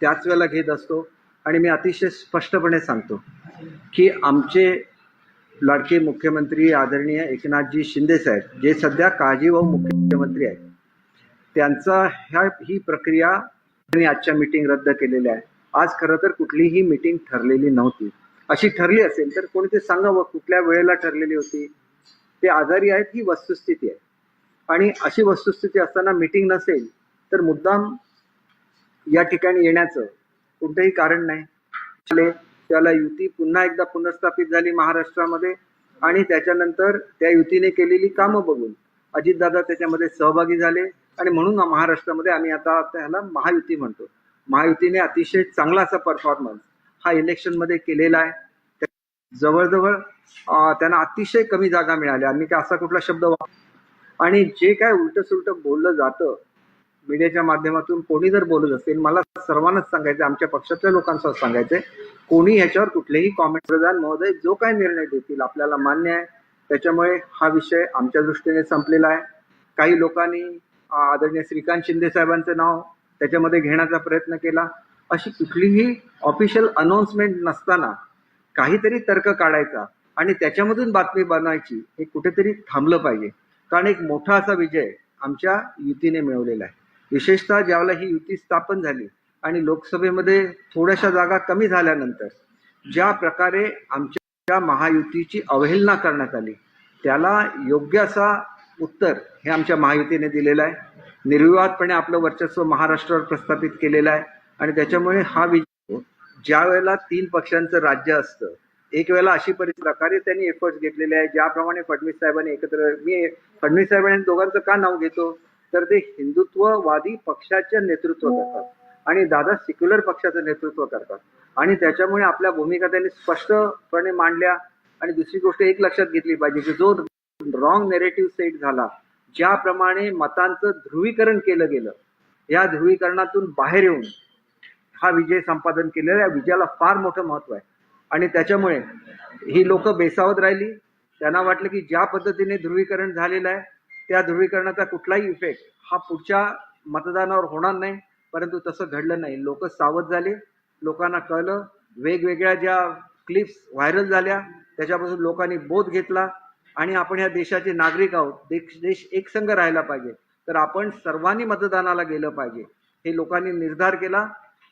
त्याच वेळेला घेत असतो. आणि मी अतिशय स्पष्टपणे सांगतो की आमचे लाडके मुख्यमंत्री आदरणीय एकनाथजी शिंदे साहेब जे सध्या काळजीवाहू मुख्यमंत्री आहेत त्यांचा ह्या ही प्रक्रिया त्यांनी आजच्या मीटिंग रद्द केलेल्या आहे. आज खरं तर कुठलीही मीटिंग ठरलेली नव्हती. अशी ठरली असेल तर कोणी ते सांगावं कुठल्या वेळेला ठरलेली होती. ते आजारी आहेत ही वस्तुस्थिती आहे. आणि अशी वस्तुस्थिती असताना मीटिंग नसेल तर मुद्दाम या ठिकाणी येण्याचं कोणतंही कारण नाही. त्याला युती पुन्हा एकदा पुनर्स्थापित झाली महाराष्ट्रामध्ये आणि त्याच्यानंतर त्या युतीने केलेली कामं बघून अजितदादा त्याच्यामध्ये सहभागी झाले आणि म्हणून महाराष्ट्रामध्ये आम्ही आता त्याला महायुती म्हणतो. महायुतीने अतिशय चांगला असा परफॉर्मन्स हा इलेक्शनमध्ये केलेला आहे. जवळजवळ त्यांना अतिशय कमी जागा मिळाल्या. आम्ही काय असा कुठला शब्द वाप- आणि जे काय उलट सुलट बोललं जातं मीडियाच्या माध्यमातून कोणी जर बोलत असेल मला सर्वांनाच सांगायचं आमच्या पक्षातल्या लोकांसह सांगायचंय कोणी ह्याच्यावर कुठलेही कॉमेंट प्रधान महोदय जो काय निर्णय देतील आपल्याला मान्य आहे. त्याच्यामुळे हा विषय आमच्या दृष्टीने संपलेला आहे. काही लोकांनी आदरणीय श्रीकांत शिंदे साहेबांचं नाव त्याच्यामध्ये घेण्याचा प्रयत्न केला. अशी कुठलीही ऑफिशियल अनाऊन्समेंट नसताना काहीतरी तर्क काढायचा आणि त्याच्यामधून बातमी बनवायची हे कुठेतरी थांबलं पाहिजे. कारण एक मोठा असा विजय आमच्या युतीने मिळवलेला आहे. विशेषतः ज्यावेळेला ही युती स्थापन झाली आणि लोकसभेमध्ये थोड्याशा जागा कमी झाल्यानंतर ज्या प्रकारे आमच्या महायुतीची अवहेलना करण्यात आली त्याला योग्य असा उत्तर हे आमच्या महायुतीने दिलेलं आहे. निर्विवादपणे आपलं वर्चस्व महाराष्ट्रावर प्रस्थापित केलेलं आहे आणि त्याच्यामुळे हा विजय ज्या वेळेला तीन पक्षांचं राज्य असतं एक वेळेला अशी परिस्थिती प्रकारे त्यांनी एफर्ट्स घेतलेले आहे ज्याप्रमाणे फडणवीस साहेबांनी एकत्र मी फडणवीस साहेबांनी दोघांचं का नाव घेतो? तर ते हिंदुत्ववादी पक्षाचे नेतृत्व करतात. आणि दादा सेक्युलर पक्षाचं नेतृत्व करतात. आणि त्याच्यामुळे आपल्या भूमिका त्यांनी स्पष्टपणे मांडल्या. आणि दुसरी गोष्ट एक लक्षात घेतली पाहिजे की जो रॉंग नेरेटिव्ह सेट झाला ज्याप्रमाणे मतांचं ध्रुवीकरण केलं गेलं या ध्रुवीकरणातून बाहेर येऊन हा विजय संपादन केलेला या विजयाला फार मोठं महत्त्व आहे. आणि त्याच्यामुळे ही लोक बेसावत राहिली. त्यांना वाटलं की ज्या पद्धतीने ध्रुवीकरण झालेलं आहे त्या ध्रुवीकरणाचा कुठलाही इफेक्ट हा पुढच्या मतदानावर होणार नाही. परंतु तसं घडलं नाही. लोक सावध झाले. लोकांना कळलं. वेगवेगळ्या ज्या क्लिप्स व्हायरल झाल्या त्याच्यापासून लोकांनी बोध घेतला. आणि आपण ह्या देशाचे नागरिक आहोत. देश देश एकसंघ राहायला पाहिजे. तर आपण सर्वांनी मतदानाला गेलं पाहिजे. हे लोकांनी निर्धार केला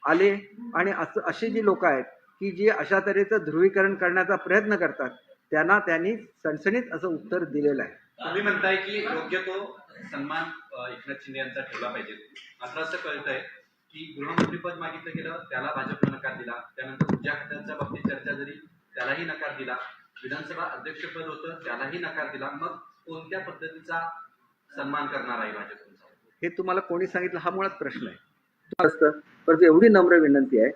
आले. आणि असं अशी जी लोक आहेत की जी अशा तऱ्हेचं ध्रुवीकरण करण्याचा प्रयत्न करतात त्यांना त्यांनी सणसणीत असं उत्तर दिलेलं आहे. तुम्ही म्हणताय की योग्य तो सन्मान एकनाथ शिंदे यांचा ठेवला पाहिजे. मात्र असं कळतंय की गृहमंत्रीपद मागितलं गेलं त्याला भाजपनं नकार दिला. त्यानंतर ऊर्जा खात्याच्या बाबतीत चर्चा जरी त्यालाही नकार दिला. विधानसभा अध्यक्षपद होतं त्यालाही नकार दिला. मग कोणत्या पद्धतीचा सन्मान करणार आहे भाजप हे तुम्हाला कोणी सांगितलं? हा मुळात प्रश्न आहे. असतं परंतु एवढी नम्र विनंती आहे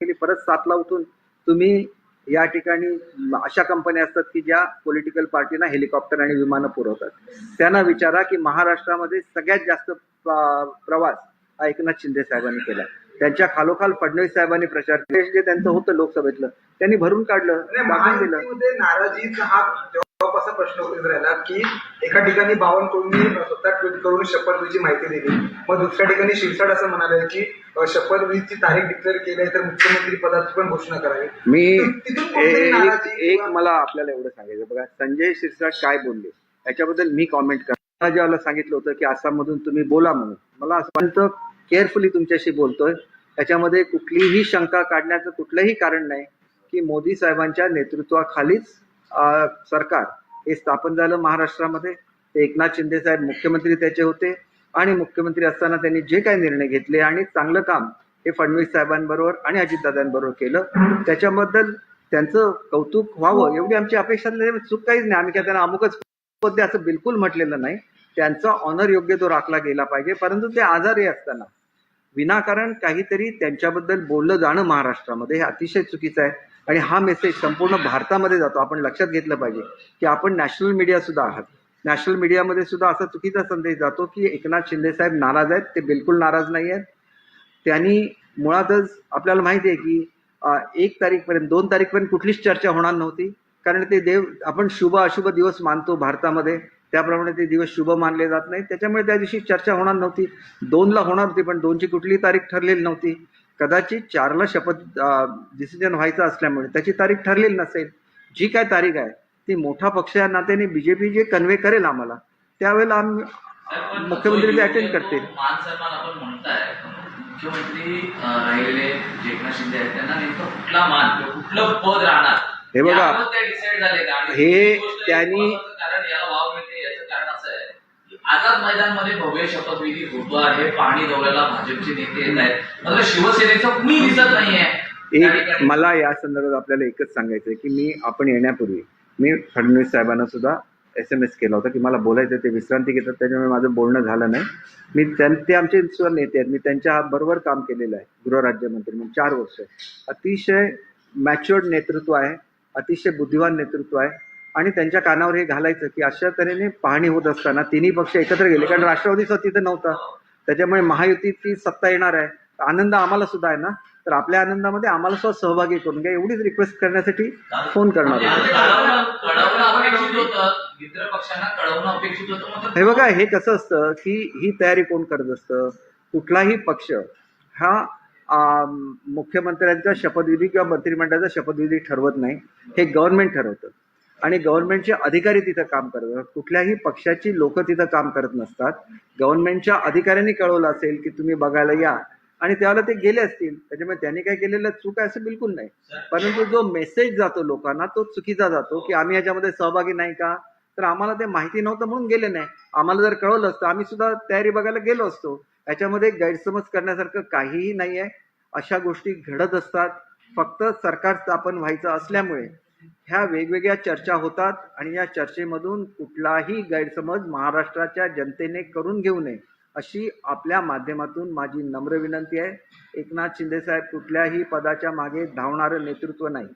की परत सातला उठून तुम्ही या ठिकाणी अशा कंपन्या असतात की ज्या पॉलिटिकल पार्टीना हेलिकॉप्टर आणि विमानं पुरवतात. त्यांना विचारा की महाराष्ट्रामध्ये सगळ्यात जास्त प्र- प्रवास हा एकनाथ शिंदे साहेबांनी केला. त्यांच्या खालोखाल फडणवीस साहेबांनी प्रचार जे त्यांचं होतं लोकसभेतलं त्यांनी भरून काढलं दिलं. महायुतीमध्ये हा जबाब प्रश्न राहिला की एका ठिकाणी बावनकुळेंनी स्वतः ट्विट करून शपथविधीची माहिती दिली. मग दुसऱ्या ठिकाणी शिरसाट असं म्हणाले की शपथविधीची तारीख डिक्लेअर केली आहे तर मुख्यमंत्री पदाची पण घोषणा करावी. मी एक मला आपल्याला एवढं सांगायचं बघा संजय शिरसाट काय बोलले? याच्याबद्दल मी कॉमेंट करतो जेव्हा सांगितलं होतं की आसाममधून तुम्ही बोला म्हणून. मला असं वाटतं केअरफुली तुमच्याशी बोलतोय. त्याच्यामध्ये कुठलीही शंका काढण्याचं कुठलंही कारण नाही की मोदी साहेबांच्या नेतृत्वाखालीच सरकार हे स्थापन झालं महाराष्ट्रामध्ये. ते एकनाथ शिंदे साहेब मुख्यमंत्री त्याचे होते. आणि मुख्यमंत्री असताना त्यांनी जे काही निर्णय घेतले आणि चांगलं काम हे फडणवीस साहेबांबरोबर आणि अजितदादांबरोबर केलं. त्याच्याबद्दल त्यांचं कौतुक व्हावं एवढी आमची अपेक्षा चूक काहीच नाही. आम्ही काय त्यांना अमुकच पद असं बिलकुल म्हटलेलं नाही. त्यांचा ऑनर योग्य तो राखला गेला पाहिजे. परंतु ते आजारी असताना विनाकारण काहीतरी त्यांच्याबद्दल बोललं जाणं महाराष्ट्रामध्ये हे अतिशय चुकीचं आहे. आणि हा मेसेज संपूर्ण भारतामध्ये जातो. आपण लक्षात घेतलं पाहिजे की आपण नॅशनल मीडिया सुद्धा आहात. नॅशनल मीडियामध्ये सुद्धा असा चुकीचा संदेश जातो की एकनाथ शिंदे साहेब नाराज आहेत. ते बिलकुल नाराज नाही आहेत. त्यांनी मुळातच आपल्याला माहिती आहे की एक तारीखपर्यंत दोन तारीखपर्यंत कुठलीच चर्चा होणार नव्हती. कारण ते देव आपण शुभ अशुभ दिवस मानतो भारतामध्ये. त्याप्रमाणे ते दिवस शुभ मानले जात नाही त्याच्यामुळे त्या दिवशी चर्चा होणार नव्हती. दोनला होणार होती पण दोनची कुठलीही तारीख ठरलेली नव्हती. कदाचित चारला शपथ डिसिजन व्हायचं असल्यामुळे त्याची तारीख ठरलेली नसेल. जी काय तारीख आहे ती मोठा पक्ष या नात्याने बीजेपी जे कन्व्हे करेल आम्हाला त्यावेळेला आम्ही मुख्यमंत्री ते अटेंड करतील हे बघा, हे त्यांनी- महत्त्वाचं कारण याला वाव मिळते याचं कारण असं आहे की आझाद मैदानमध्ये भव्य शपथविधी होतो आहे. पाहणी दौऱ्याला भाजपचे नेते येत आहेत. मात्र शिवसेनेचं कुणी दिसत नाहीये. मला या संदर्भात आपल्याला एकच सांगायचं आहे की मी आपण येण्यापूर्वी मी फडणवीस साहेबांना सुद्धा एस एम एस केला होता की मला बोलायचं ते विश्रांती घेतात त्याच्यामुळे माझं बोलणं झालं नाही. मी त्यां ते आमचे सुद्धा नेते आहेत. मी त्यांच्या बरोबर काम केलेलं आहे गृहराज्यमंत्री म्हणून चार वर्ष. अतिशय मॅच्युअर्ड नेतृत्व आहे अतिशय बुद्धिवान नेतृत्व आहे. आणि त्यांच्या कानावर हे घालायचं की अशा तऱ्हेने पाहणी होत असताना तिन्ही पक्ष एकत्र गेले. कारण राष्ट्रवादीचा तिथं नव्हता. त्याच्यामुळे महायुतीची सत्ता येणार आहे. आनंद आम्हाला सुद्धा आहे ना? तर आपल्या आनंदामध्ये आम्हाला सुद्धा सहभागी करून घ्या. एवढीच रिक्वेस्ट करण्यासाठी फोन करणार हे बघा हे कसं असतं की ही तयारी कोण करत असतं? कुठलाही पक्ष हा मुख्यमंत्र्यांचा शपथविधी किंवा मंत्रिमंडळाचा शपथविधी ठरवत नाही. हे गव्हर्नमेंट ठरवतं. आणि गव्हर्नमेंटचे अधिकारी तिथं काम करत असतात. कुठल्याही पक्षाची लोक तिथं काम करत नसतात. गव्हर्नमेंटच्या अधिकाऱ्यांनी कळवलं असेल की तुम्ही बघायला या. आणि त्यावेळेला ते गेले असतील. त्याच्यामुळे त्यांनी काय केलेलं चूक आहे असं बिलकुल नाही. परंतु जो मेसेज जातो लोकांना तो चुकीचा जातो की आम्ही याच्यामध्ये सहभागी नाही का? तर आम्हाला ते माहिती नव्हतं म्हणून गेले नाही. आम्हाला जर कळवलं असतं आम्ही सुद्धा तयारी बघायला गेलो असतो. याच्यामध्ये गैरसमज करण्यासारखं काहीही नाही आहे अशा गोष्टी घडत असतात. फक्त सरकार स्थापन व्हायचं असल्यामुळे. ह्या वेगवेगळ्या चर्चा होतात आणि या चर्चेमधून कुठलाही गैरसमज महाराष्ट्राच्या जनतेने करून घेऊ नये अशी आपल्या माध्यमातून माझी नम्र विनंती आहे. एकनाथ शिंदे साहेब कुठल्याही पदाच्या मागे धावणारं नेतृत्व नाही.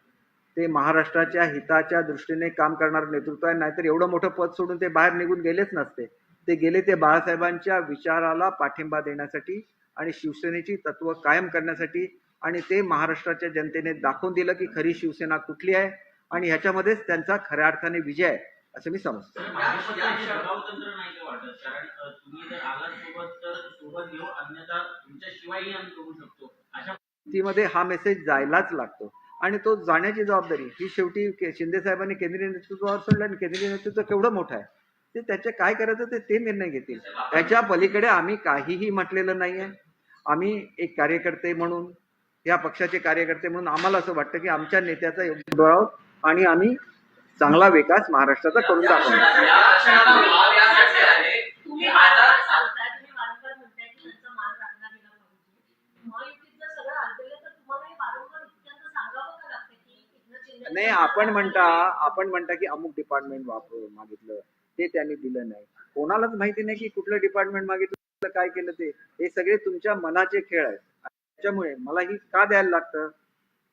ते महाराष्ट्राच्या हिताच्या दृष्टीने काम करणारं नेतृत्व आहे नाहीतर एवढं मोठं पद सोडून ते बाहेर निघून गेलेच नसते. ते गेले ते बाळासाहेबांच्या विचाराला पाठिंबा देण्यासाठी आणि शिवसेनेची तत्व कायम करण्यासाठी आणि ते महाराष्ट्राच्या जनतेने दाखवून दिलं की खरी शिवसेना कुठली आहे आणि ह्याच्यामध्येच त्यांचा खऱ्या अर्थाने विजय आहे असं मी समजतो. मध्ये हा मेसेज जायलाच लागतो. आणि तो जाण्याची जबाबदारी ही शेवटी शिंदे साहेबांनी केंद्रीय नेतृत्वावर सोडलं आणि केंद्रीय नेतृत्व केवढं मोठं आहे? ते त्याचे काय करायचं ते ते निर्णय घेतील. त्याच्या पलीकडे आम्ही काहीही म्हटलेलं नाही आहे आम्ही एक कार्यकर्ते म्हणून या पक्षाचे कार्यकर्ते म्हणून आम्हाला असं वाटतं की आमच्या नेत्याचा योग्य आणि आम्ही चांगला विकास महाराष्ट्राचा करून दाखवणार नाही आपण म्हणता आपण म्हणता की अमुक डिपार्टमेंट वापर मागितलं ते त्यांनी दिलं नाही. कोणालाच माहिती नाही की कुठलं डिपार्टमेंट मागितलं काय केलं ते. हे सगळे तुमच्या मनाचे खेळ आहेत. त्याच्यामुळे मला ही का द्यायला लागतं?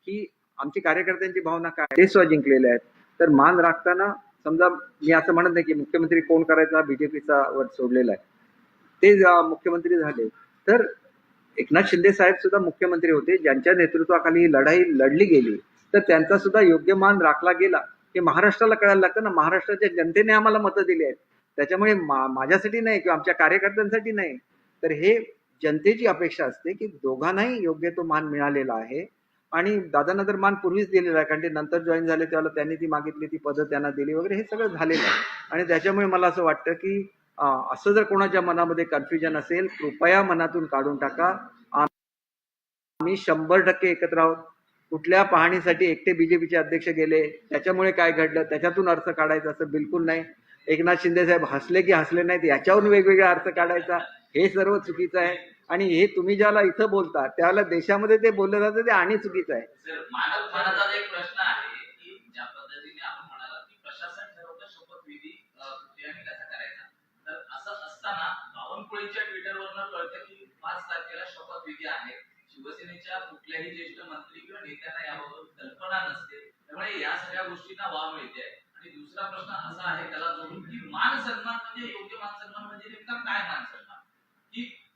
की आमची कार्यकर्त्यांची भावना काय? ते स्व जिंकलेले आहेत. तर मान राखताना समजा मी असं म्हणत नाही की मुख्यमंत्री कोण करायचा? बीजेपीचा वर सोडलेला आहे. ते मुख्यमंत्री झाले. तर एकनाथ शिंदे साहेब सुद्धा मुख्यमंत्री होते. ज्यांच्या नेतृत्वाखाली ही लढाई लढली गेली तर त्यांचा सुद्धा योग्य मान राखला गेला. हे महाराष्ट्राला कळायला लागतं ना. महाराष्ट्राच्या जनतेने आम्हाला मतं दिली आहेत. त्याच्यामुळे मा- माझ्यासाठी नाही किंवा आमच्या कार्यकर्त्यांसाठी नाही. तर हे जनतेची अपेक्षा असते की दोघांनाही योग्य तो मान मिळालेला आहे. आणि दादांना तर मान पूर्वीच दिलेला आहे कारण ते नंतर जॉईन झाले त्यावेळेला त्यांनी ती मागितली ती पदं त्यांना दिली वगैरे हे सगळं झालेलं आहे. आणि त्याच्यामुळे मला असं वाटतं की असं जर कोणाच्या मनामध्ये कन्फ्युजन असेल कृपया मनातून काढून टाका. आम्ही शंभर टक्के एकत्र आहोत. कुठल्या पाहणीसाठी एकटे बीजेपीचे अध्यक्ष गेले त्याच्यामुळे काय घडलं त्याच्यातून अर्थ काढायचा असं बिलकुल नाही. एकनाथ शिंदे साहेब हसले की हसले नाहीत याच्यावरून वेगवेगळा अर्थ काढायचा हे सर्व चुकीचं आहे. आणि हे तुम्ही ज्याला इथं बोलता त्याला देशामध्ये ते बोललं जातं ते आणि चुकीचं आहे. एक प्रश्न आहे पाच तारखेला आहे. शिवसेनेच्या कुठल्याही ज्येष्ठ मंत्री किंवा नेत्यांना याबाबत कल्पना नसते. त्यामुळे या सगळ्या गोष्टींना वाव मिळते. आणि दुसरा प्रश्न असा आहे त्याला जोडून की मान सन्मान म्हणजे योग्य मान सन्मान म्हणजे नेमका काय मान सन्मान? की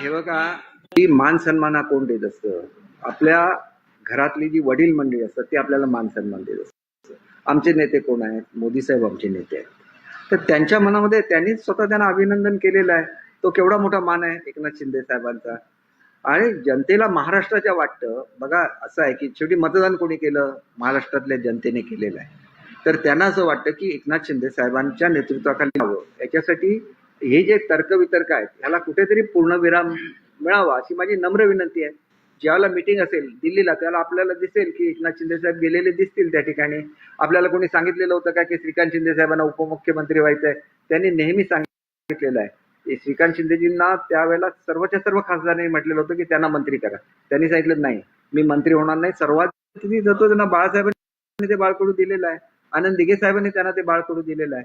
हे बघा की मान सन्मान हा कोण देत असतं? आपल्या घरातली जी वडील मंडळी असतात ते आपल्याला मान सन्मान देत असतात. आमचे नेते कोण आहेत? मोदी साहेब आमचे नेते आहेत. तर त्यांच्या मनामध्ये त्यांनीच स्वतः त्यांना अभिनंदन केलेलं आहे. तो केवढा मोठा मान आहे? एकनाथ शिंदे साहेबांचा. आणि जनतेला महाराष्ट्राच्या वाटतं बघा असं आहे की शेवटी मतदान कोणी केलं? महाराष्ट्रातल्या जनतेने केलेलं आहे. तर त्यांना असं वाटतं की एकनाथ शिंदे साहेबांच्या नेतृत्वाखाली यावं. याच्यासाठी हे जे तर्कवितर्क आहेत ह्याला कुठेतरी पूर्णविराम मिळावा अशी माझी नम्र विनंती आहे. ज्यावेळेला मिटिंग असेल दिल्लीला त्याला आपल्याला दिसेल की एकनाथ शिंदे साहेब गेलेले दिसतील त्या ठिकाणी. आपल्याला कोणी सांगितलेलं होतं का की श्रीकांत शिंदे साहेबांना उपमुख्यमंत्री व्हायचं आहे त्यांनी नेहमी सांगितलेलं आहे. की श्रीकांत शिंदेजींना त्यावेळेला सर्वच्या सर्व खासदारांनी म्हटलेलं होतं की त्यांना मंत्री करा. त्यांनी सांगितलं नाही मी मंत्री होणार नाही. सर्वात जातो त्यांना बाळासाहेबांनी ते बाळकडू दिलेलं आहे. आनंद दिघे साहेबांनी त्यांना ते बाळकडू दिलेलं आहे.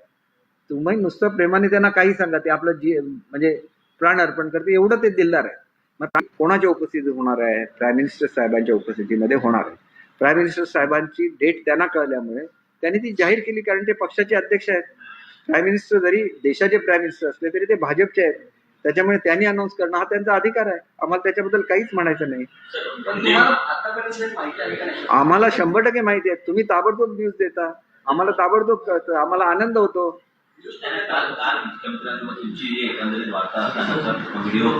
तुम्ही नुसतं प्रेमाने त्यांना काही सांगा ते आपलं जी म्हणजे प्राण अर्पण करते एवढं ते दिलदार आहे. मग कोणाच्या उपस्थितीत होणार आहे? प्राईम मिनिस्टर साहेबांच्या उपस्थितीमध्ये होणार आहे. प्राईम मिनिस्टर साहेबांची डेट त्यांना कळल्यामुळे त्यांनी ती जाहीर केली कारण ते पक्षाचे अध्यक्ष आहेत. प्राईम मिनिस्टर जरी देशाचे प्राईम मिनिस्टर असले तरी ते भाजपचे आहेत. त्याच्यामुळे त्यांनी अनाऊन्स करणं हा त्यांचा अधिकार आहे. आम्हाला त्याच्याबद्दल काहीच म्हणायचं नाही. आम्हाला शंभर टक्के माहिती आहे. तुम्ही ताबडतोब न्यूज देता. आम्हाला ताबडतोब कळतं. आम्हाला आनंद होतो.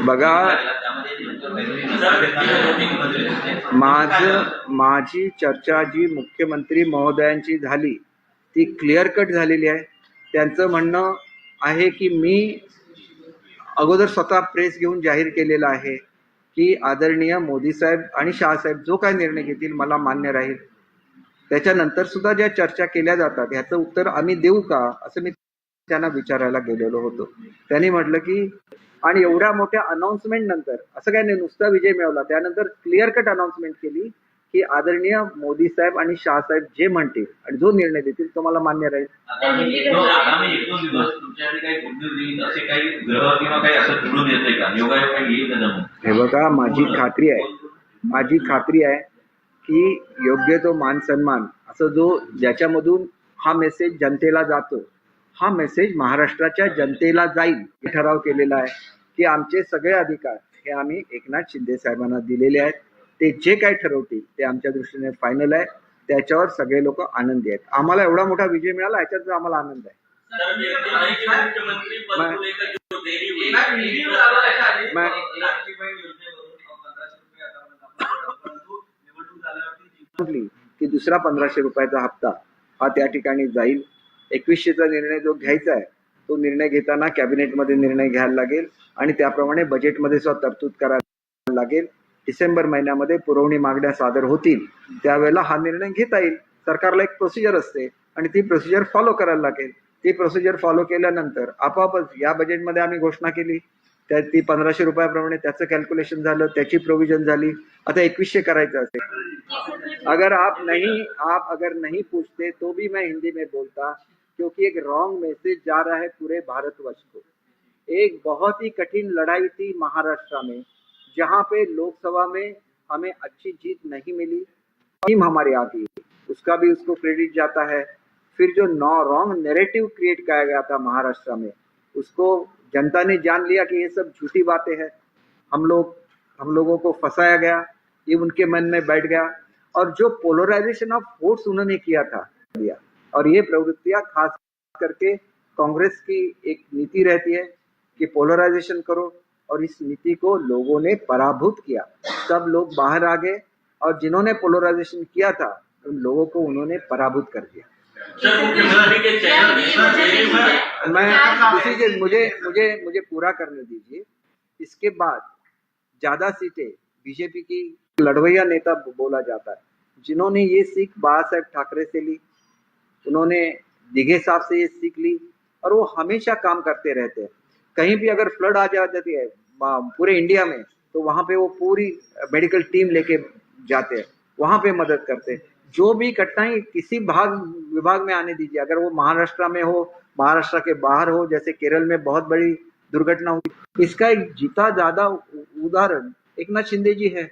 बघा. माझं माझी चर्चा जी मुख्यमंत्री महोदयांची झाली ती क्लिअर कट झालेली आहे. त्यांचं म्हणणं आहे की मी अगोदर स्वतः प्रेस घेऊन जाहीर केलेलं आहे की आदरणीय मोदी साहेब आणि शहासाहेब जो काय निर्णय घेतील मला मान्य राहील. त्याच्यानंतर सुद्धा ज्या चर्चा केल्या जातात ह्याचं उत्तर आम्ही देऊ का असं मी त्यांना विचारायला गेलेलो होतो. त्यांनी म्हटलं की आणि एवढ्या मोठ्या अनाऊन्समेंट नंतर असं काही नाही नुसता विजय मिळवला. त्यानंतर क्लिअर कट अनाऊन्समेंट केली की आदरणीय मोदी साहेब आणि शहासाहेब जे म्हणतील आणि जो निर्णय देतील तो मला मान्य राहील. आगामी एक दोन आगामी एक दोन दिवस तुमच्याकडे काही गुड न्यूज येईल असे काही ग्रह किंवा काही असं घडून येतंय का? योगायोग काही येईल का जमून? हे बघा माझी खात्री आहे. माझी खात्री आहे की योग्य तो मान सन्मान असं जो ज्याच्यामधून हा मेसेज जनतेला जातो हा मेसेज महाराष्ट्राच्या जनतेला जाईल हे ठराव केलेला आहे की आमचे सगळे अधिकार हे आम्ही एकनाथ शिंदे साहेबांना दिलेले आहेत. ते जे काय ठरवतील ते आमच्या दृष्टीने फायनल आहे. त्याच्यावर सगळे लोक आनंदी आहेत. आम्हाला एवढा मोठा विजय मिळाला याच्यात आम्हाला आनंद आहे. की दुसरा पंधराशे रुपयाचा हप्ता हा त्या ठिकाणी जाईल. एकवीसशेचा निर्णय जो घ्यायचा आहे तो निर्णय घेताना कॅबिनेटमध्ये निर्णय घ्यायला लागेल आणि त्याप्रमाणे बजेटमध्ये सुद्धा तरतूद करायला लागेल. डिसेंबर महिन्यामध्ये पुरवणी मागण्या सादर होतील. त्यावेळेला हा निर्णय घेता येईल. सरकारला एक प्रोसिजर असते आणि ती प्रोसिजर फॉलो करायला लागेल. ती प्रोसिजर फॉलो केल्यानंतर आपोआपच या बजेटमध्ये आम्ही घोषणा केली. त्या ती पंधराशे रुपयाप्रमाणे त्याचं कॅल्क्युलेशन झालं त्याची प्रोव्हिजन झाली. आता एकवीसशे करायचं असेल. अगर आप नहीं आप अगर नहीं पूछते तो भी मैं हिंदी में बोलता क्योंकि एक रॉन्ग मैसेज जा रहा है पूरे भारतवर्ष को। एक बहुत ही कठिन लड़ाई थी महाराष्ट्र में, जहाँ पे लोकसभा में हमें अच्छी जीत नहीं मिली। टीम हमारी आती उसका भी उसको क्रेडिट जाता है। फिर जो नॉ रॉन्ग नेरेटिव क्रिएट किया गया था महाराष्ट्र में, उसको जनता ने जान लिया कि ये सब झूठी बातें हैं। हम लोग, हम लोगों को फंसाया गया, ये उनके मन में बैठ गया। और जो पोलराइजेशन ऑफ़ वोट्स उन्होंने किया था दिया और ये प्रवृत्तियाँ खास करके कांग्रेस की एक नीति रहती है कि पोलराइजेशन करो और इस नीति को लोगों ने पराभूत किया। सब लोग बाहर आ गए और जिन्होंने पोलराइजेशन किया था उन लोगों को उन्होंने पराभूत कर दिया। सर मुख्यमंत्री के चैनल मैं इसी के मुझे मुझे मुझे पूरा करने दीजिए। इसके बाद ज़्यादा सीटें बीजेपी की लड़वैया नेता बोला जाता है। जिन्होंने ये सीख बाला साहेब ठाकरे से ली उन्होंने दिघे साहब से ये सीख ली और वो हमेशा काम करते रहते हैं। कहीं भी अगर फ्लड आ जाती है पूरे इंडिया में तो वहाँ पे वो पूरी मेडिकल टीम लेके जाते हैं। वहाँ पे मदद करते हैं। जो भी कठिनाई किसी भाग, विभाग में आने दीजिए, अगर वो महाराष्ट्र में हो, महाराष्ट्र के बाहर हो, जैसे केरल में बहुत बड़ी दुर्घटना हुई, इसका एक जीता ज़्यादा उदाहरण एक नाथ शिंदे जी है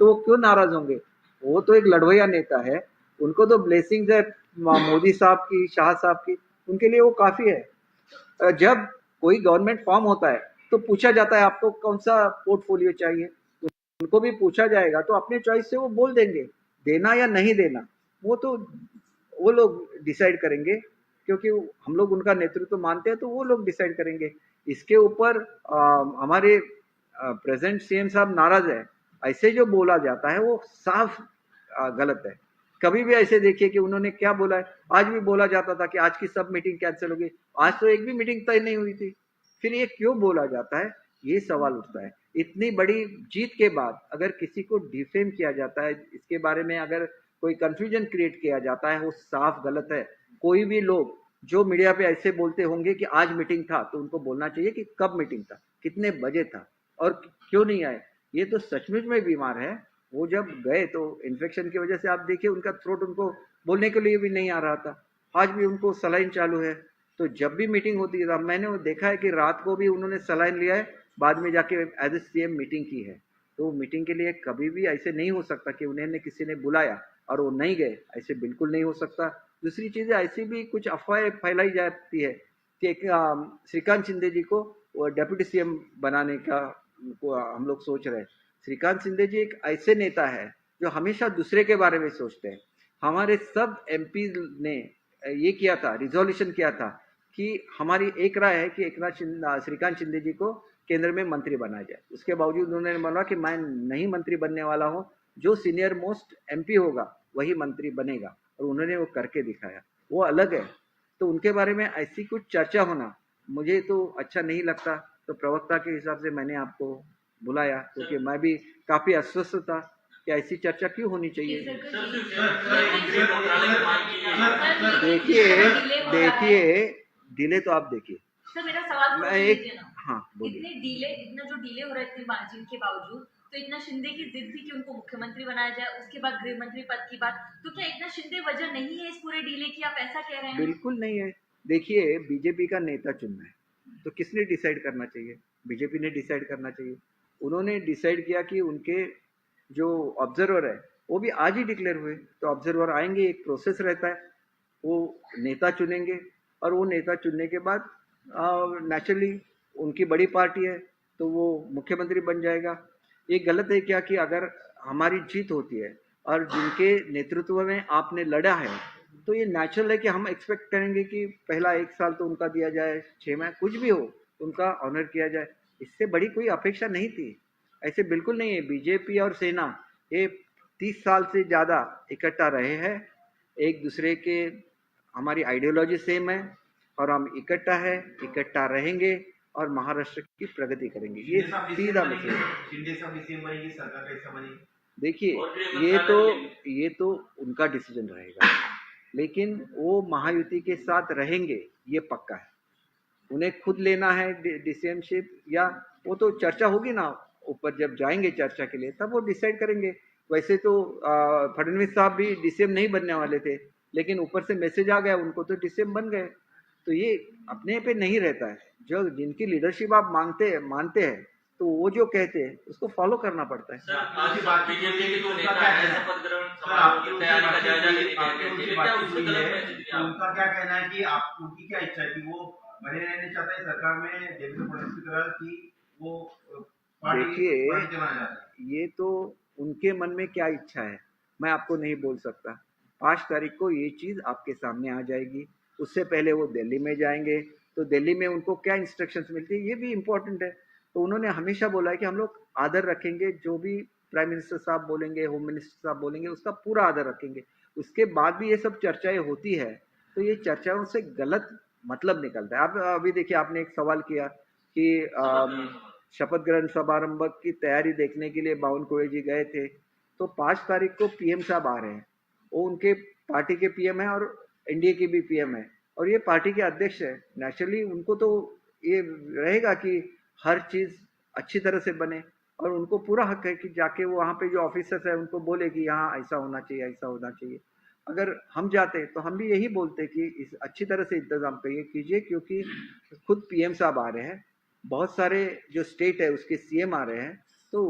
तो वो क्यों नाराज़ होंगे? वो तो एक लड़वैया नेता है, उनको तो ब्लेसिंग है मोदी साहब की शाह साहब की उनके लिए वो काफ़ी है। जब कोई गवर्नमेंट फॉर्म होता है तो पूछा जाता है आपको कौन सा पोर्टफोलियो चाहिए? उनको भी पूछा जाएगा तो अपने चॉइस से वो बोल देंगे देना या नहीं देना। वो तो वो लोग डिसाइड करेंगे क्योंकि हम लोग उनका नेतृत्व मानते हैं तो वो लोग डिसाइड करेंगे। इसके ऊपर हमारे प्रेजेंट सीएम साहब नाराज़ है। ऐसे जो बोला जाता है वो साफ़ अ, गलत है। कभी भी ऐसे देखिए कि उन्होंने क्या बोला है। आज भी बोला जाता था कि आज की सब मीटिंग कैंसिल होगी। आज तो एक भी मीटिंग तय नहीं हुई थी। फिर ये क्यों बोला जाता है? ये सवाल उठता है। इतनी बड़ी जीत के बाद अगर किसी को डिफेम किया जाता है, इसके बारे में अगर कोई कंफ्यूजन क्रिएट किया जाता है, वो साफ़ गलत है। कोई भी लोग जो मीडिया पे ऐसे बोलते होंगे कि आज मीटिंग था तो उनको बोलना चाहिए कि कब मीटिंग था, कितने बजे था और क्यों नहीं आए? ये तो सचमुच में बीमार है। वो जब गए तो इन्फेक्शन की वजह से आप देखिए उनका थ्रोट उनको बोलने के लिए भी नहीं आ रहा था। आज भी उनको सलाइन चालू है। तो जब भी मीटिंग होती है, मैंने वो देखा है कि रात को भी उन्होंने सलाइन लिया है, बाद में जाके एज ए सी मीटिंग की है। तो मीटिंग के लिए कभी भी ऐसे नहीं हो सकता कि उन्हें किसी ने बुलाया और वो नहीं गए। ऐसे बिल्कुल नहीं हो सकता। दूसरी चीज़ ऐसी भी कुछ अफवाहें फैलाई जाती है कि श्रीकांत शिंदे जी को डेप्यूटी सीएम बनाने को हम लोग सोच रहे हैं। श्रीकांत शिंदे जी एक ऐसे नेता है जो हमेशा दूसरे के बारे में सोचते हैं। हमारे सब एमपी ने ये किया था रिजोल्यूशन किया था कि हमारी एक राय है कि एकनाथ शिंदे श्रीकांत शिंदे जी को केंद्र में मंत्री बनाया जाए। उसके बावजूद उन्होंने बोला कि मैं नहीं मंत्री बनने वाला हूँ, जो सीनियर मोस्ट एमपी होगा, वही मंत्री बनेगा। और उन्होंने वो करके दिखाया। वो अलग है। तो उनके बारे में ऐसी कुछ चर्चा होना मुझे तो अच्छा नहीं लगता। तो प्रवक्ता के हिसाब से मैंने आपको बुलाया क्योंकि मैं भी काफ़ी अस्वस्थ था कि ऐसी चर्चा क्यों होनी चाहिए देखिए देखिए डिले तो आप देखिए मेरा सवाल तो मैं एक हाँ बोलिए इतने डीले इतना जो डीले हो रहा है इतने मार्जिन के बावजूद तो इतना शिंदे की जिद थी कि उनको मुख्यमंत्री बनाया जाए उसके बाद गृह मंत्री पद की बात तो क्या इतना शिंदे वजह नहीं है इस पूरे डीले की आप ऐसा कह रहे हैं बिल्कुल नहीं है देखिए बीजेपी का नेता चुनना है तो किसने डिसाइड करना चाहिए बीजेपी ने डिसाइड करना चाहिए उन्होंने डिसाइड किया कि उनके जो ऑब्जर्वर है, वो भी आज ही डिक्लेयर हुए। तो ऑब्जर्वर आएँगे, एक प्रोसेस रहता है, वो नेता चुनेंगे और वो नेता चुनने के बाद नेचुरली उनकी बड़ी पार्टी है तो वो मुख्यमंत्री बन जाएगा। ये गलत है क्या कि अगर हमारी जीत होती है और जिनके नेतृत्व में आपने लड़ा है तो ये नेचुरल है कि हम एक्सपेक्ट करेंगे कि पहला एक साल तो उनका दिया जाए छः महीने कुछ भी हो, उनका ऑनर किया जाए। इससे बड़ी कोई अपेक्षा नहीं थी। ऐसे बिल्कुल नहीं है। बीजेपी और सेना ये तीस साल से ज़्यादा इकट्ठा रहे हैं। एक दूसरे के हमारी आइडियोलॉजी सेम है और हम इकट्ठा है इकट्ठा रहेंगे और महाराष्ट्र की प्रगति करेंगे। ये सीधा मैसेज बनेगी देखिए ये तो ये तो उनका डिसीज़न रहेगा। लेकिन वो महायुति के साथ रहेंगे ये पक्का है। उन्हें खुद लेना है डिसीएमशिप या वो तो चर्चा होगी ना ऊपर जब जाएँगे चर्चा के लिए तब वो डिसाइड करेंगे। वैसे तो फडणवीस साहब भी डीसीएम नहीं बनने वाले थे लेकिन ऊपर से मैसेज आ गया उनको तो डीसीएम बन गए। तो ये अपने पे नहीं रहता है। जो जिनकी लीडरशिप आप मांगते हैं मानते हैं तो वो जो कहते हैं उसको फॉलो करना पड़ता है। उनका नेता क्या है। कहना है? का थे है, तो है आप? उनकी क्या इच्छा है कि वो बने रहने चाहते हैं सरकार में देवेंद्र फडणवीस की तरह कि वो देखिए, ये तो उनके मन में क्या इच्छा है मैं आपको नहीं बोल सकता। पाँच तारीख को ये चीज़ आपके सामने आ जाएगी। उससे पहले वो दिल्ली में जाएँगे तो दिल्ली में उनको क्या इंस्ट्रक्शंस मिलती है ये भी इम्पोर्टेंट है। तो उन्होंने हमेशा बोला है कि हम लोग आदर रखेंगे जो भी प्राइम मिनिस्टर साहब बोलेंगे होम मिनिस्टर साहब बोलेंगे उसका पूरा आदर रखेंगे। उसके बाद भी ये सब चर्चाएँ होती है तो ये चर्चाओं से गलत मतलब निकलता है। आप, अभी देखिए, आपने एक सवाल किया कि शपथ ग्रहण समारंभ की तैयारी देखने के लिए बावन कुरे जी गए थे तो पाँच तारीख को पीएम साहब आ रहे हैं। वो उनके पार्टी के पीएम है और एनडीए के भी पीएम है। और ये पार्टी के अध्यक्ष है। नेचुरली उनको तो ये रहेगा कि हर चीज़ अच्छी तरह से बने और उनको पूरा हक है कि जाके वो वहाँ पे जो ऑफिसर्स है, उनको बोले कि यहाँ ऐसा होना चाहिए, ऐसा होना चाहिए। अगर हम जाते तो हम भी यही बोलते कि इस अच्छी तरह से इंतज़ाम करिए, कीजिए, क्योंकि खुद पीएम साहब आ रहे हैं, बहुत सारे जो स्टेट है, उसके सीएम आ रहे हैं तो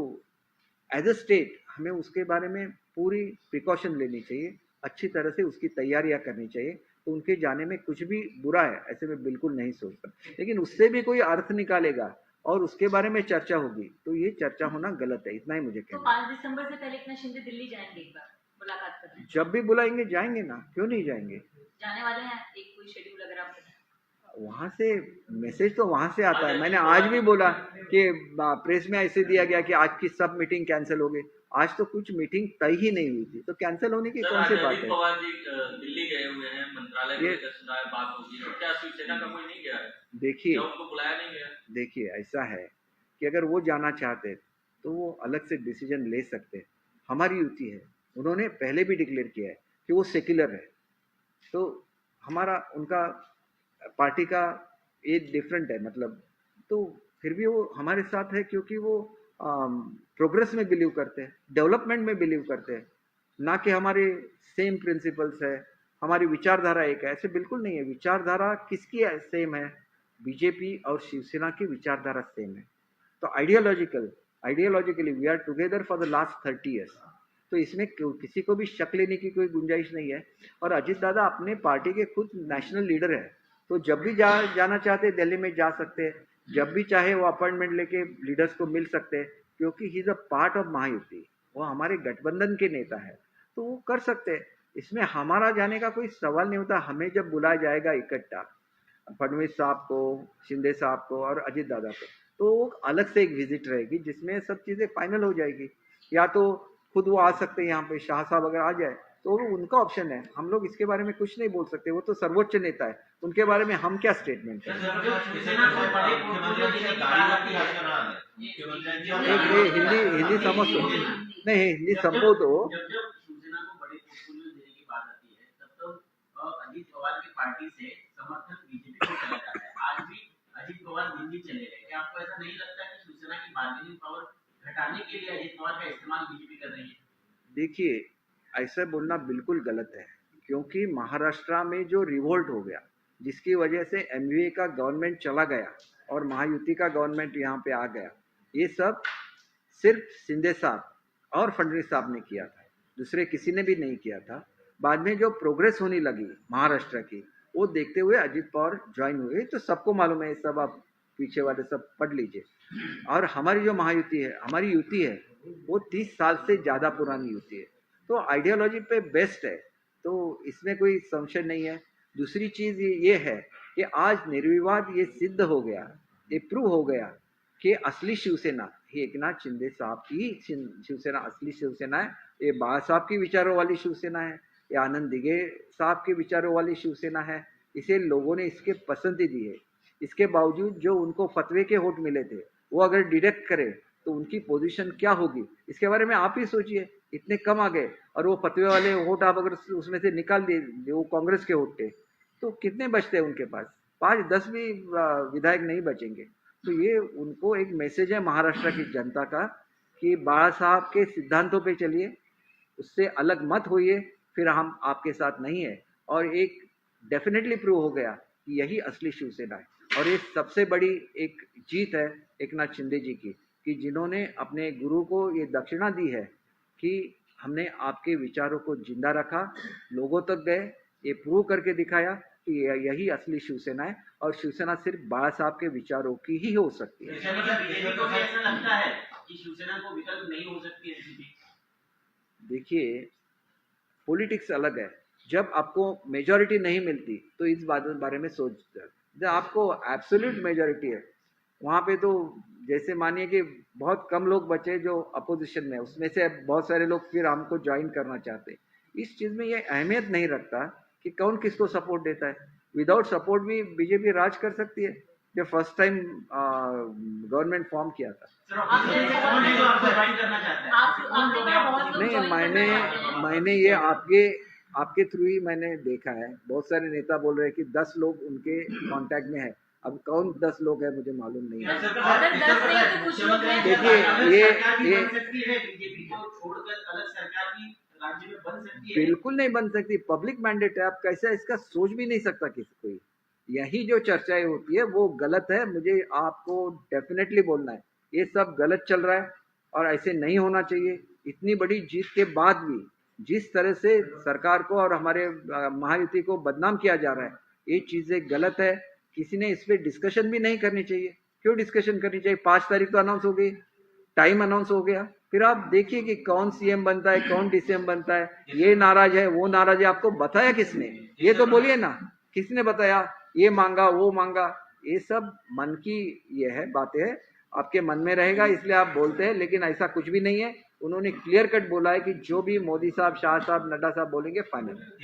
एज अ स्टेट हमें उसके बारे में पूरी प्रिकॉशन लेनी चाहिए, अच्छी तरह से उसकी तैयारियाँ करनी चाहिए तो उनके जाने में कुछ भी बुरा है, ऐसे में बिल्कुल नहीं सोचता। लेकिन उससे भी कोई अर्थ निकालेगा और उसके बारे में चर्चा होगी तो ये चर्चा होना गलत है, इतना ही मुझे तो कहना है। पाँच दिसंबर से पहले इतना शिंदे दिल्ली जाएँगे एक बार? मुलाकात करने जब भी बुलाएँगे जाएँगे ना? क्यों नहीं जाएँगे? जाने वाले हैं एक कोई शेड्यूल अगर आप वहाँ से मैसेज तो वहाँ से आता है। मैंने आज भी बोला कि प्रेस में ऐसे दिया गया कि आज की सब मीटिंग कैंसिल हो गई। आज तो कुछ मीटिंग तय ही नहीं हुई थी। तो कैंसिल होने की कौन सी बात है? दिल्ली गए हुए हैं मंत्रालय में सुना है बात होगी तो क्या शिवसेना का कोई नहीं गया? है देखिए उनको बुलाया नहीं गया? देखिए ऐसा है कि अगर वो जाना चाहते तो वो अलग से डिसीज़न ले सकते। हमारी युति है। उन्होंने पहले भी डिक्लेयर किया है कि वो सेक्युलर है। तो हमारा, उनका पार्टी का ये डिफरेंट है मतलब। तो फिर भी वो हमारे साथ है क्योंकि वो प्रोग्रेस में बिलीव करते हैं, डेवलपमेंट में बिलीव करते हैं। ना कि हमारे सेम प्रिंसिपल्स है, हमारी विचारधारा एक है। ऐसे बिल्कुल नहीं है। विचारधारा किसकी है? सेम है। बीजेपी और शिवसेना की विचारधारा सेम है। तो ideological, ideologically we are together for the last thirty years तो इसमें किसी को भी शक लेने की कोई गुंजाइश नहीं है। और अजित दादा अपने पार्टी के खुद नेशनल लीडर है। तो जब भी जा, जाना चाहते दिल्ली में जा सकते हैं। जब भी चाहे वो अपॉइंटमेंट लेके लीडर्स को मिल सकते हैं। क्योंकि he is a part of Mahayuti वो हमारे गठबंधन के नेता है। तो वो कर सकते हैं। इसमें हमारा जाने का कोई सवाल नहीं होता। हमें जब बुलाया जाएगा इकट्ठा, फडणवीस साहब को, शिंदे साहब को और अजित दादा को तो वो अलग से एक विज़िट रहेगी, जिसमें सब चीज़ें फाइनल हो जाएगी। या तो खुद वो आ सकते हैं यहाँ पे, शाह साहब अगर आ जाए तो उनका ऑप्शन है। हम लोग इसके बारे में कुछ नहीं बोल सकते, वो तो सर्वोच्च नेता है। उनके बारे में हम क्या स्टेटमेंट करें हिंदी हिंदी समझ तो नहीं, हिंदी समझो तो। पार्टी से समर्थन बीजेपी को चला जाता है, आज भी अजित पवार दिल्ली चले गए। क्या आपको ऐसा नहीं लगता कि शिवसेना की बार्गेनिंग पावर घटाने के लिए का इस्तेमाल बीजेपी कर रही है। देखिए, ऐसा बोलना बिल्कुल गलत है, क्योंकि महाराष्ट्र में जो रिवोल्ट हो गया, जिसकी वजह से एमवीए का गवर्नमेंट चला गया और महायुति का गवर्नमेंट यहाँ पे आ गया, ये सब सिर्फ़ शिंदे साहब और फडणवीस साहब ने किया था, दूसरे किसी ने भी नहीं किया था। बाद में जो प्रोग्रेस होने लगी महाराष्ट्र की, वो देखते हुए अजीत पवार ज्वाइन हुए तो सबको मालूम है सब आप पीछे वाले सब पढ़ लीजिए। और हमारी जो महायुति है, हमारी युति है, वो तीस साल से ज़्यादा पुरानी युति है। तो आइडियोलॉजी पे बेस्ट है। तो इसमें कोई संशय नहीं है। दूसरी चीज़ ये ये है कि आज निर्विवाद ये सिद्ध हो गया, ये प्रूव हो गया कि असली शिवसेना ही एकनाथ शिंदे साहब की शिवसेना, असली शिवसेना है, ये बाळा साहब की विचारों वाली शिवसेना है, ये आनंद दिघे साहब के विचारों वाली शिवसेना है। इसे लोगों ने इसके पसंदी दी है इसके बावजूद जो उनको फतवे के वोट मिले थे, वो अगर डिडक्ट करे तो उनकी पोजीशन क्या होगी? इसके बारे में आप ही सोचिए। इतने कम आ गए और वो फतवे वाले वोट आप अगर उसमें से निकाल दिए वो कांग्रेस के वोट थे तो कितने बचते हैं उनके पास? पाँच, दस भी विधायक नहीं बचेंगे। तो ये उनको एक मैसेज है महाराष्ट्र की जनता का कि बाळा साहब के सिद्धांतों पे चलिए, उससे अलग मत होइए, फिर हम आपके साथ नहीं है। और एक डेफिनेटली प्रूव हो गया कि यही असली शिवसेना है। और ये सबसे बड़ी एक जीत है एक नाथ शिंदे जी की कि जिन्होंने अपने गुरु को ये दक्षिणा दी है कि हमने आपके विचारों को ज़िंदा रखा लोगों तक गए ये प्रूव करके दिखाया कि यही असली शिवसेना है और शिवसेना सिर्फ़ बाळा साहब के विचारों की ही हो सकती है। मतलब है देखिए पॉलिटिक्स अलग है। जब आपको मेजॉरिटी नहीं मिलती तो इस बात बारे में सोच जब आपको एब्सोल्यूट मेजॉरिटी है। वहाँ पे तो जैसे मानिए कि बहुत कम लोग बचे जो अपोजिशन में उसमें से बहुत सारे लोग फिर हमको ज्वाइन करना चाहते हैं। इस चीज़ में ये अहमियत नहीं रखता कि कौन किसको सपोर्ट देता है। विदाउट सपोर्ट भी बीजेपी राज कर सकती है जब फ़र्स्ट टाइम गवर्नमेंट फॉर्म किया था। जो? नहीं मैंने मैंने ये आपके आपके थ्रू ही मैंने देखा है। बहुत सारे नेता बोल रहे हैं कि दस लोग उनके कांटेक्ट में है। अब कौन दस लोग है मुझे मालूम नहीं है। देखिए, ये- ये- बिल्कुल नहीं बन सकती। पब्लिक मैंडेट है। आप कैसा इसका सोच भी नहीं सकता किसी कोई। यही जो चर्चाएँ होती है वो गलत है। मुझे आपको डेफिनेटली बोलना है। ये सब गलत चल रहा है और ऐसे नहीं होना चाहिए। इतनी बड़ी जीत के बाद भी जिस तरह से सरकार को और हमारे महायुति को बदनाम किया जा रहा है, ये चीज़ें गलत है। किसी ने इस पर डिस्कशन भी नहीं करनी चाहिए। क्यों डिस्कशन करनी चाहिए? पाँच तारीख तो अनाउंस हो गई। टाइम अनाउंस हो गया। फिर आप देखिए कि कौन सीएम बनता है, कौन डीसीएम बनता है। ये नाराज़ है, वो नाराज़ है। आपको बताया किसने? ये तो बोलिए ना। किसने बताया? ये मांगा, वो मांगा। ये सब मन की ये है, बातें है। आपके मन में रहेगा, इसलिए आप बोलते हैं, लेकिन ऐसा कुछ भी नहीं है। उन्होंने क्लियर कट बोला है कि जो भी मोदी साहब शाह साहब नड्डा साहब बोलेंगे हे राजकारणात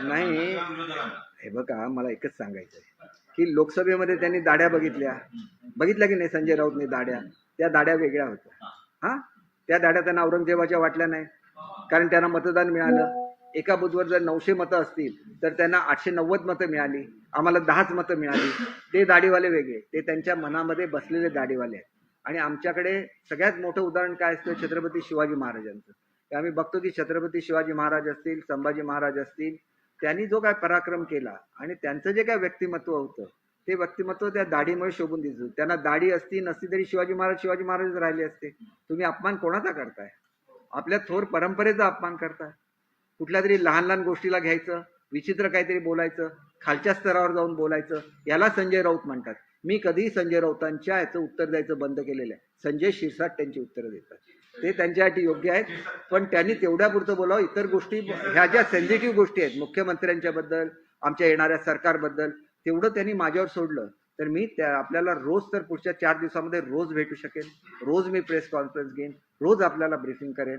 नाही. विरोधकांना हे बघा मला एकच सांगायचं आहे की लोकसभेमध्ये त्यांनी दाड्या बघितल्या. बघितल्या की नाही संजय राऊतने दाड्या? त्या दाड्या वेगळ्या होत्या. हा? त्या दाड्या त्यांना औरंगजेबाच्या वाटल्या नाही कारण त्यांना मतदान मिळालं. एका बुथवर जर नऊशे मतं असतील तर त्यांना आठशे नव्वद मतं मिळाली आम्हाला दहाच मतं मिळाली. ते दाढीवाले वेगळे ते त्यांच्या मनामध्ये बसलेले दाढीवाले आहेत. आणि आमच्याकडे सगळ्यात मोठं उदाहरण काय असतं? छत्रपती शिवाजी महाराजांचं. ते आम्ही बघतो की छत्रपती शिवाजी महाराज असतील संभाजी महाराज असतील त्यांनी जो काय पराक्रम केला आणि त्यांचं जे काय व्यक्तिमत्व होतं ते व्यक्तिमत्व त्या दाढीमुळे शोभून दिसत त्यांना दाढी असती नसती तरी शिवाजी महाराज शिवाजी महाराज राहिले असते. तुम्ही अपमान कोणाचा करताय? आपल्या थोर परंपरेचा अपमान करताय. कुठल्या तरी लहान लहान गोष्टीला घ्यायचं विचित्र काहीतरी बोलायचं खालच्या स्तरावर जाऊन बोलायचं याला संजय राऊत म्हणतात. मी कधीही संजय राऊतांच्या याचं उत्तर द्यायचं बंद केलेलं आहे. संजय शिरसाट त्यांची उत्तरं देतात. ते त्यांच्यासाठी योग्य आहेत पण त्यांनी तेवढ्यापुरतं बोलावं. इतर गोष्टी ह्या ज्या सेन्सिटिव्ह गोष्टी आहेत मुख्यमंत्र्यांच्या बद्दल आमच्या येणाऱ्या सरकारबद्दल तेवढं त्यांनी माझ्यावर सोडलं तर मी त्या आपल्याला रोज तर पुढच्या चार दिवसामध्ये रोज भेटू शकेन. रोज मी प्रेस कॉन्फरन्स घेईन. रोज आपल्याला ब्रीफिंग करेन.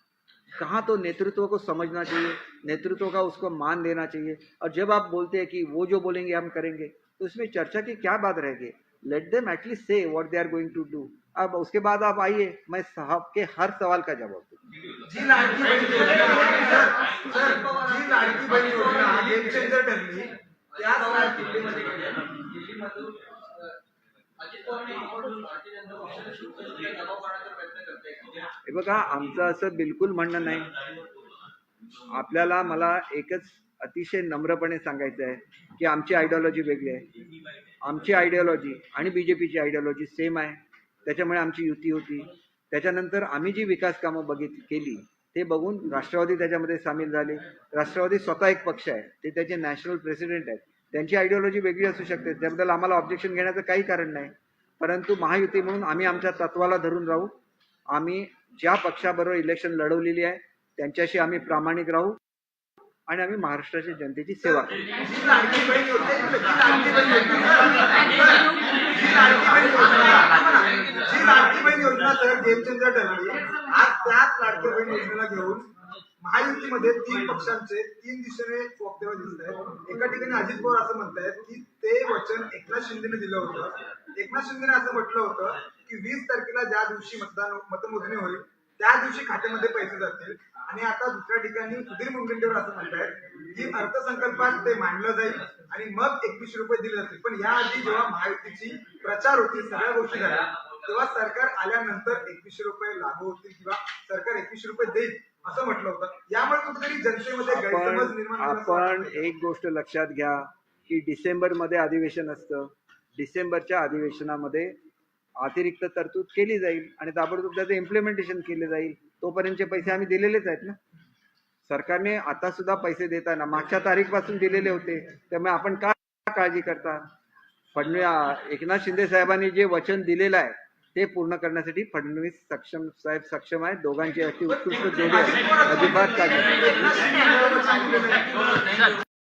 कहाँ तो नेतृत्व को समझना चाहिए नेतृत्व का उसको मान देना चाहिए। और जब आप बोलते हैं कि वो जो बोलेंगे हम करेंगे तो उसमें चर्चा की क्या बात रहेगी? Let them at least say what they are going to do अब उसके बाद आप आइए मैं साहब के हर सवाल का जवाब दूँ। जी लाडकी योजना सर सर जी लाडकी योजना गेम चेंजर ठरली त्याच लाडकी दिल्लीमधून अजित पवार भारतीय जनता पक्षाने दबाव? हे बघा आमचं असं बिलकुल म्हणणं नाही. आपल्याला मला एकच अतिशय नम्रपणे सांगायचं आहे की आमची आयडिओलॉजी वेगळी आहे. आमची आयडिओलॉजी आणि बी जे पीची आयडिओलॉजी सेम आहे. त्याच्यामुळे आमची युती होती. त्याच्यानंतर आम्ही जी विकास कामं बघित केली ते बघून राष्ट्रवादी त्याच्यामध्ये सामील झाले. राष्ट्रवादी स्वतः एक पक्ष आहे. ते त्याचे नॅशनल प्रेसिडेंट आहेत. त्यांची आयडिओलॉजी वेगळी असू शकते. त्याबद्दल आम्हाला ऑब्जेक्शन घेण्याचं काही कारण नाही. परंतु महायुती म्हणून आम्ही आमच्या तत्वाला धरून राहू. आम्ही ज्या पक्षाबरोबर इलेक्शन लढवलेली आहे त्यांच्याशी आम्ही प्रामाणिक राहू आणि आम्ही महाराष्ट्राच्या जनतेची सेवा करू. योजना घेऊन महायुतीमध्ये तीन पक्षांचे तीन दिशेने वक्तव्य दिसत आहेत एका ठिकाणी अजित पवार असं म्हणतायत की ते वचन एकनाथ शिंदेने दिलं होतं. एकनाथ शिंदेने असं म्हटलं होतं की वीस तारखेला ज्या दिवशी मतदान मतमोजणी होईल त्या दिवशी खात्यामध्ये पैसे जातील. आणि आता दुसऱ्या ठिकाणी सुधीर मुनगंटीवार असं म्हणतायत की अर्थसंकल्पात ते मांडलं जाईल आणि मग एकवीसशे रुपये दिले जातील. पण याआधी जेव्हा महायुतीची प्रचार होती सगळ्या गोष्टी झाल्या तेव्हा सरकार आल्यानंतर एकवीसशे रुपये लागू होतील किंवा सरकार एकवीसशे रुपये देईल असं म्हटलं होतं. यामुळे कुठेतरी जनतेमध्ये गैरसमज निर्माण आपण. एक गोष्ट लक्षात घ्या की डिसेंबरमध्ये अधिवेशन असतं. डिसेंबरच्या अधिवेशनामध्ये अतिरिक्त तरतूद केली जाईल आणि ताबडतोब त्याचं इम्प्लिमेंटेशन केले जाईल. तोपर्यंतचे पैसे आम्ही दिलेलेच आहेत ना. सरकारने आता सुद्धा पैसे देताना मागच्या तारीखपासून दिलेले होते त्यामुळे आपण का काळजी करता? फडणवीस एकनाथ शिंदे साहेबांनी जे वचन दिलेलं आहे ते पूर्ण करण्यासाठी फडणवीस सक्षम साहेब सक्षम आहेत. दोघांची अशी उत्कृष्ट जोडी आहे अजिबात काळजी